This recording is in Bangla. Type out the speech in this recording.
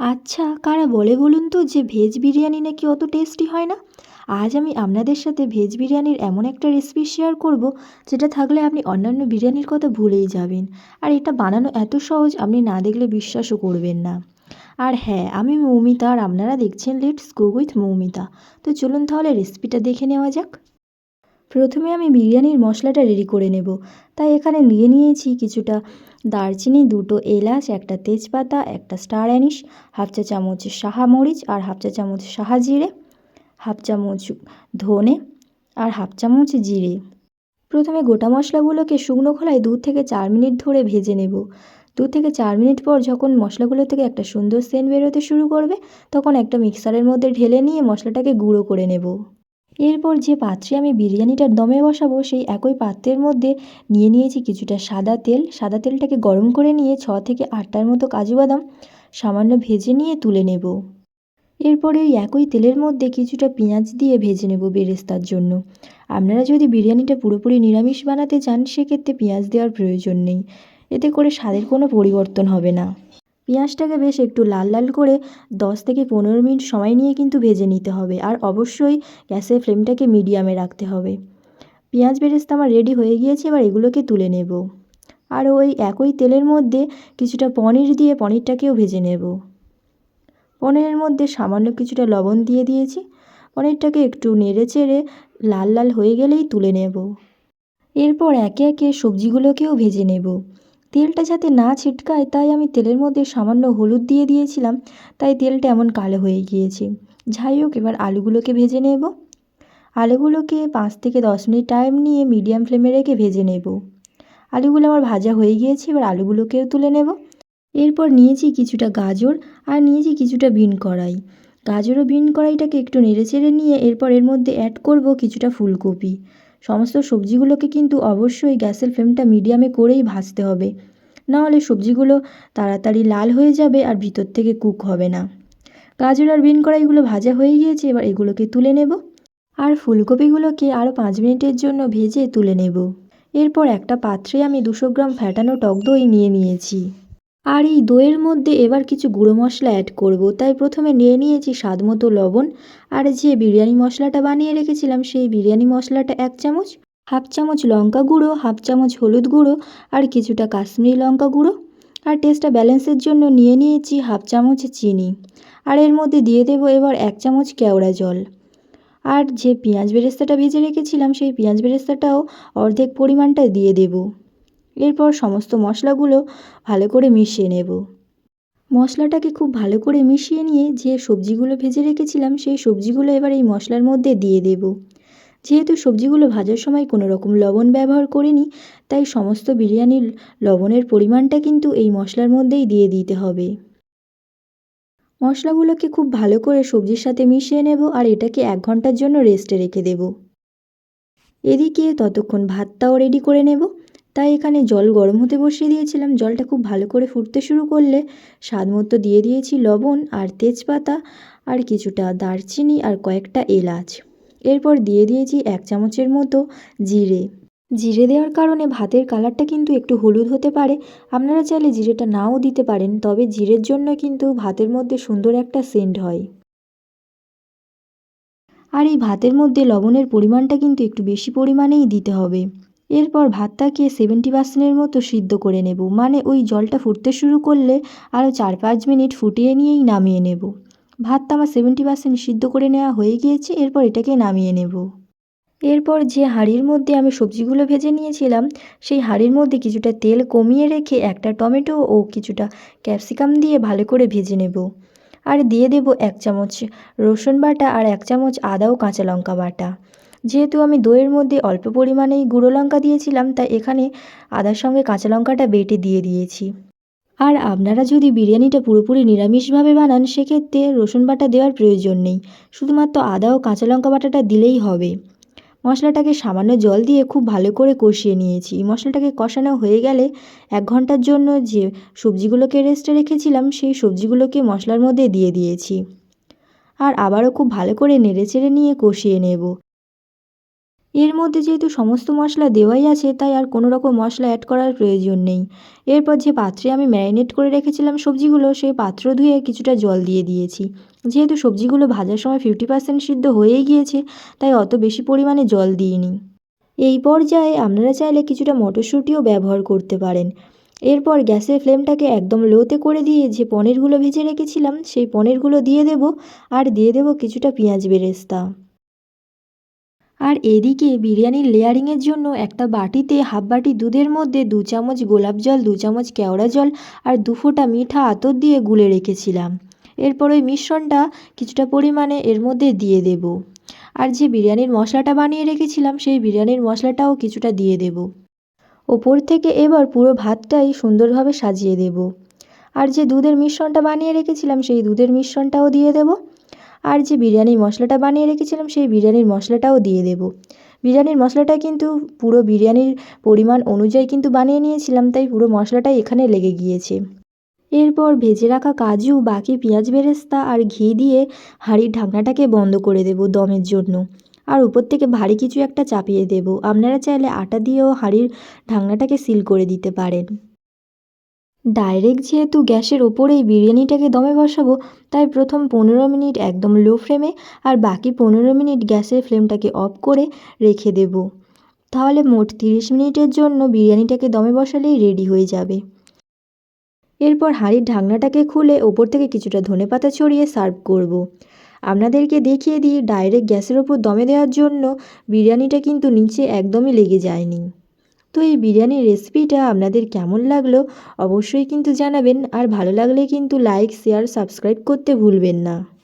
আচ্ছা কারা বলে বলুন তো যে ভেজ বিরিয়ানি নাকি অত টেস্টি হয় না? আজ আমি আপনাদের সাথে ভেজ বিরিয়ানির এমন একটা রেসিপি শেয়ার করব, যেটা থাকলে আপনি অন্যান্য বিরিয়ানির কথা ভুলেই যাবেন। আর এটা বানানো এত সহজ, আপনি না দেখলে বিশ্বাসও করবেন না। আর হ্যাঁ আমি মৌমিতা, আর আপনারা দেখছেন লেটস গো উইথ মৌমিতা। তো চলুন তাহলে রেসিপিটা দেখে নেওয়া যাক। প্রথমে আমি বিরিয়ানির মশলাটা রেডি করে নেব। তাই এখানে নিয়ে নিয়েছি কিছুটা দারচিনি, দুটো এলাচ, একটা তেজপাতা, একটা স্টার অ্যানিশ হাফ চা চামচ সাহা মরিচ আর হাফ চা চামচ সাহা জিরে হাফ চামচ ধনে আর হাফ চামচ জিরে। প্রথমে গোটা মশলাগুলোকে শুকনো খোলায় দু থেকে চার মিনিট ধরে ভেজে নেব। দু থেকে চার মিনিট পর যখন মশলাগুলো থেকে একটা সুন্দর সেন্ট বেরোতে শুরু করবে, তখন একটা মিক্সারের মধ্যে ঢেলে নিয়ে মশলাটাকে গুঁড়ো করে নেব। এরপর যে পাত্রে আমি বিরিয়ানিটার দমে বসাবো, সেই একই পাত্রের মধ্যে নিয়ে নিয়েছি কিছুটা সাদা তেল। সাদা তেলটাকে গরম করে নিয়ে ছ থেকে আটটার মতো কাজু বাদাম সামান্য ভেজে নিয়ে তুলে নেব। এরপরে ওই একই তেলের মধ্যে কিছুটা পেঁয়াজ দিয়ে ভেজে নেব বেরেস্তার জন্য। আপনারা যদি বিরিয়ানিটা পুরোপুরি নিরামিষ বানাতে চান, সেক্ষেত্রে পেঁয়াজ দেওয়ার প্রয়োজন নেই। এতে করে স্বাদের কোনো পরিবর্তন হবে না। পেঁয়াজটাকে বেশ একটু লাল লাল করে দশ থেকে পনেরো মিনিট সময় নিয়ে কিন্তু ভেজে নিতে হবে আর অবশ্যই গ্যাসের ফ্লেমটাকে মিডিয়ামে রাখতে হবে। পেঁয়াজ বেরেস্তা আমার রেডি হয়ে গিয়েছে, এবার এগুলোকে তুলে নেব। আর ওই একই তেলের মধ্যে কিছুটা পনির দিয়ে পনিরটাকেও ভেজে নেব। পনিরের মধ্যে সামান্য কিছুটা লবণ দিয়ে দিয়েছি। পনিরটাকে একটু নেড়ে চেড়ে লাল লাল হয়ে গেলেই তুলে নেব। এরপর একে একে সবজিগুলোকেও ভেজে নেব। তেলটা যাতে না ছিটকায়, তাই আমি তেলের মধ্যে সামান্য হলুদ দিয়ে দিয়েছিলাম। তাই তেলটা এমন কালো হয়ে গিয়েছে। যাই হোক, এবার আলুগুলোকে ভেজে নেব। আলুগুলোকে পাঁচ থেকে দশ মিনিট টাইম নিয়ে মিডিয়াম ফ্লেমে রেখে ভেজে নেব। আলুগুলো আমার ভাজা হয়ে গিয়েছে, এবার আলুগুলোকেও তুলে নেব। এরপর নিয়েছি কিছুটা গাজর আর নিয়েছি কিছুটা বিন কড়াই। গাজর ও বিন কড়াইটাকে একটু নেড়ে চেড়ে নিয়ে এরপর এর মধ্যে অ্যাড করব কিছুটা ফুলকপি। সমস্ত সবজিগুলোকে কিন্তু অবশ্যই গ্যাসের ফ্লেমটা মিডিয়ামে করেই ভাজতে হবে। নাহলে সবজিগুলো তাড়াতাড়ি লাল হয়ে যাবে আর ভিতর থেকে কুক হবে না। গাজর আর বিন কড়াইগুলো ভাজা হয়ে গিয়েছে, এবার এগুলোকে তুলে নেব। আর ফুলকপিগুলোকে আরও পাঁচ মিনিটের জন্য ভেজে তুলে নেব। এরপর একটা পাত্রে আমি দুশো গ্রাম ফ্যাটানো টক দই নিয়ে নিয়েছি। আর এই দইয়ের মধ্যে এবার কিছু গুঁড়ো মশলা অ্যাড করব। তাই প্রথমে নিয়ে নিয়েছি স্বাদ মতো লবণ। আর যে বিরিয়ানি মশলাটা বানিয়ে রেখেছিলাম, সেই বিরিয়ানি মশলাটা এক চামচ হাফ চামচ লঙ্কা গুঁড়ো, হাফ চামচ হলুদ গুঁড়ো আর কিছুটা কাশ্মীরি লঙ্কা গুঁড়ো। আর টেস্টটা ব্যালেন্সের জন্য নিয়ে নিয়েছি হাফ চামচ চিনি। আর এর মধ্যে দিয়ে দেবো এবার এক চামচ কেওড়া জল। আর যে পেঁয়াজ বেরেস্তাটা ভেজে রেখেছিলাম, সেই পেঁয়াজ বেরেস্তাটাও অর্ধেক পরিমাণটা দিয়ে দেবো। এরপর সমস্ত মশলাগুলো ভালো করে মিশিয়ে নেব। মশলাটাকে খুব ভালো করে মিশিয়ে নিয়ে যে সবজিগুলো ভেজে রেখেছিলাম, সেই সবজিগুলো এবার এই মশলার মধ্যে দিয়ে দেব। যেহেতু সবজিগুলো ভাজার সময় কোনো রকম লবণ ব্যবহার করিনি, তাই সমস্ত বিরিয়ানির লবণের পরিমাণটা কিন্তু এই মশলার মধ্যেই দিয়ে দিতে হবে। মশলাগুলোকে খুব ভালো করে সবজির সাথে মিশিয়ে নেব আর এটাকে এক ঘণ্টার জন্য রেস্টে রেখে দেব। এদিকে ততক্ষণ ভাতটাও রেডি করে নেব। তাই এখানে জল গরম হতে বসিয়ে দিয়েছিলাম। জলটা খুব ভালো করে ফুটতে শুরু করলে স্বাদ মতো দিয়ে দিয়েছি লবণ আর তেজপাতা আর কিছুটা দারচিনি আর কয়েকটা এলাচ। এরপর দিয়ে দিয়েছি এক চামচের মতো জিরে। জিরে দেওয়ার কারণে ভাতের কালারটা কিন্তু একটু হলুদ হতে পারে। আপনারা চাইলে জিরেটা নাও দিতে পারেন, তবে জিরের জন্য কিন্তু ভাতের মধ্যে সুন্দর একটা সেন্ট হয়। আর এই ভাতের মধ্যে লবণের পরিমাণটা কিন্তু একটু বেশি পরিমাণেই দিতে হবে। এরপর ভাতটাকে সেভেন্টি পার্সেন্টের মতো সিদ্ধ করে নেব মানে ওই জলটা ফুটতে শুরু করলে আরও চার পাঁচ মিনিট ফুটিয়ে নিয়েই নামিয়ে নেব। ভাতটা আমার সেভেন্টি পার্সেন্ট সিদ্ধ করে নেওয়া হয়ে গিয়েছে, এরপর এটাকে নামিয়ে নেব। এরপর যে হাঁড়ির মধ্যে আমি সবজিগুলো ভেজে নিয়েছিলাম, সেই হাঁড়ির মধ্যে কিছুটা তেল কমিয়ে রেখে একটা টমেটো ও কিছুটা ক্যাপসিকাম দিয়ে ভালো করে ভেজে নেব। আর দিয়ে দেব এক চামচ রসুন বাটা আর এক চামচ আদা ও কাঁচা লঙ্কা বাটা। যেহেতু আমি দইয়ের মধ্যে অল্প পরিমাণেই গুঁড়ো লঙ্কা দিয়েছিলাম, তাই এখানে আদার সঙ্গে কাঁচা লঙ্কাটা বেটে দিয়ে দিয়েছি। আর আপনারা যদি বিরিয়ানিটা পুরোপুরি নিরামিষভাবে বানান, সেক্ষেত্রে রসুন বাটা দেওয়ার প্রয়োজন নেই। শুধুমাত্র আদা ও কাঁচা লঙ্কা বাটাটা দিলেই হবে। মশলাটাকে সামান্য জল দিয়ে খুব ভালো করে কষিয়ে নিয়েছি। মশলাটাকে কষানো হয়ে গেলে এক ঘণ্টার জন্য যে সবজিগুলোকে রেস্টে রেখেছিলাম, সেই সবজিগুলোকে মশলার মধ্যে দিয়ে দিয়েছি। আর আবারও খুব ভালো করে নেড়ে চেড়ে নিয়ে কষিয়ে নেব। এর মধ্যে যেহেতু সমস্ত মশলা দেওয়াই আছে, তাই আর কোনো রকম মশলা অ্যাড করার প্রয়োজন নেই। এরপর যে পাত্রে আমি ম্যারিনেট করে রেখেছিলাম সবজিগুলো, সেই পাত্র ধুয়ে কিছুটা জল দিয়ে দিয়েছি। যেহেতু সবজিগুলো ভাজার সময় ফিফটি পার্সেন্ট সিদ্ধ হয়েই গিয়েছে, তাই অত বেশি পরিমাণে জল দিইনি। এই পর্যায়ে আপনারা চাইলে কিছুটা মটরশুঁটিও ব্যবহার করতে পারেন। এরপর গ্যাসের ফ্লেমটাকে একদম লোতে করে দিয়ে যে পনিরগুলো ভেজে রেখেছিলাম, সেই পনিরগুলো দিয়ে দেব, আর দিয়ে দেব কিছুটা পেঁয়াজ বেরেস্তা। আর এদিকে বিরিয়ানির লেয়ারিংয়ের জন্য একটা বাটিতে হাফ বাটি দুধের মধ্যে দু চামচ গোলাপ জল, দু চামচ কেওড়া জল আর দু ফোঁটা মিঠা আতর দিয়ে গুলে রেখেছিলাম। এরপর ওই মিশ্রণটা কিছুটা পরিমাণে এর মধ্যে দিয়ে দেব। আর যে বিরিয়ানির মশলাটা বানিয়ে রেখেছিলাম, সেই বিরিয়ানির মশলাটাও কিছুটা দিয়ে দেব। ওপর থেকে এবার পুরো ভাতটাই সুন্দরভাবে সাজিয়ে দেব। আর যে দুধের মিশ্রণটা বানিয়ে রেখেছিলাম, সেই দুধের মিশ্রণটাও দিয়ে দেব। আর যে বিরিয়ানির মশলাটা বানিয়ে রেখেছিলাম, সেই বিরিয়ানির মশলাটাও দিয়ে দেব। বিরিয়ানির মশলাটা কিন্তু পুরো বিরিয়ানির পরিমাণ অনুযায়ী কিন্তু বানিয়ে নিয়েছিলাম, তাই পুরো মশলাটাই এখানে লেগে গিয়েছে। এরপর ভেজে রাখা কাজু, বাকি পেঁয়াজ বেরেস্তা আর ঘি দিয়ে হাঁড়ির ঢাকনাটাকে বন্ধ করে দেব দমের জন্য। আর উপর থেকে ভারী কিছু একটা চাপিয়ে দেব। আপনারা চাইলে আটা দিয়েও হাঁড়ির ঢাকনাটাকে সিল করে দিতে পারেন। ডাইরেক্ট যেহেতু গ্যাসের ওপরেই বিরিয়ানিটাকে দমে বসাবো, তাই প্রথম পনেরো মিনিট একদম লো ফ্লেমে আর বাকি পনেরো মিনিট গ্যাসের ফ্লেমটাকে অফ করে রেখে দেব। তাহলে মোট তিরিশ মিনিটের জন্য বিরিয়ানিটাকে দমে বসালেই রেডি হয়ে যাবে। এরপর হাঁড়ির ঢাকনাটাকে খুলে ওপর থেকে কিছুটা ধনেপাতা ছড়িয়ে সার্ভ করব। আপনাদেরকে দেখিয়ে দিই, ডাইরেক্ট গ্যাসের ওপর দমে দেওয়ার জন্য বিরিয়ানিটা কিন্তু নিচে একদমই লেগে যায়নি। তো এই বিরিয়ানির রেসিপিটা আপনাদের কেমন লাগল অবশ্যই কিন্তু জানাবেন। আর ভালো লাগলে কিন্তু লাইক শেয়ার সাবস্ক্রাইব করতে ভুলবেন না।